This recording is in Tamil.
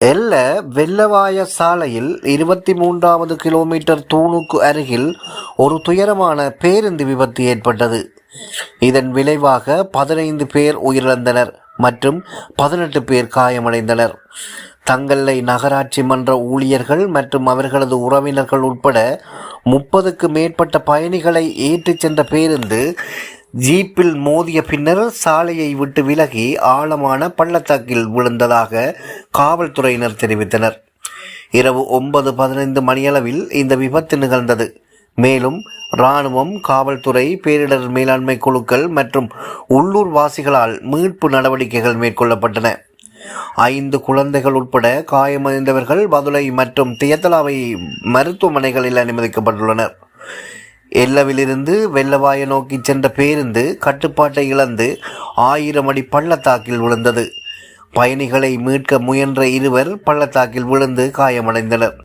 எல்ல வெள்ளவாய சாலையில் இருபத்தி மூன்றாவது கிலோமீட்டர் தூணுக்கு அருகில் ஒரு துயரமான பேருந்து விபத்து ஏற்பட்டது. இதன் விளைவாக பதினைந்து பேர் உயிரிழந்தனர் மற்றும் பதினெட்டு பேர் காயமடைந்தனர். தங்கல்லை நகராட்சி மன்ற ஊழியர்கள் மற்றும் அவர்களது உறவினர்கள் உட்பட முப்பதுக்கு மேற்பட்ட பயணிகளை ஏற்றிச் சென்ற பேருந்து ஜீப்பில் மோதிய பின்னர் சாலையை விட்டு விலகி ஆழமான பள்ளத்தாக்கில் விழுந்ததாக காவல்துறையினர் தெரிவித்தனர். இரவு ஒன்பது பதினைந்து மணியளவில் இந்த விபத்து நிகழ்ந்தது. மேலும் இராணுவம் காவல்துறை பேரிடர் மேலாண்மை குழுக்கள் மற்றும் உள்ளூர் வாசிகளால் மீட்பு நடவடிக்கைகள் மேற்கொள்ளப்பட்டன. ஐந்து குழந்தைகள் உட்பட காயமடைந்தவர்கள் பதுளை மற்றும் தியத்தலாவை மருத்துவமனைகளில் அனுமதிக்கப்பட்டுள்ளனர். எல்லவிலிருந்து வெள்ளவாய நோக்கி சென்ற பேருந்து கட்டுப்பாட்டை இழந்து ஆயிரம் அடி பள்ளத்தாக்கில் விழுந்தது. பயணிகளை மீட்க முயன்ற இருவர் பள்ளத்தாக்கில் விழுந்து காயமடைந்தனர்.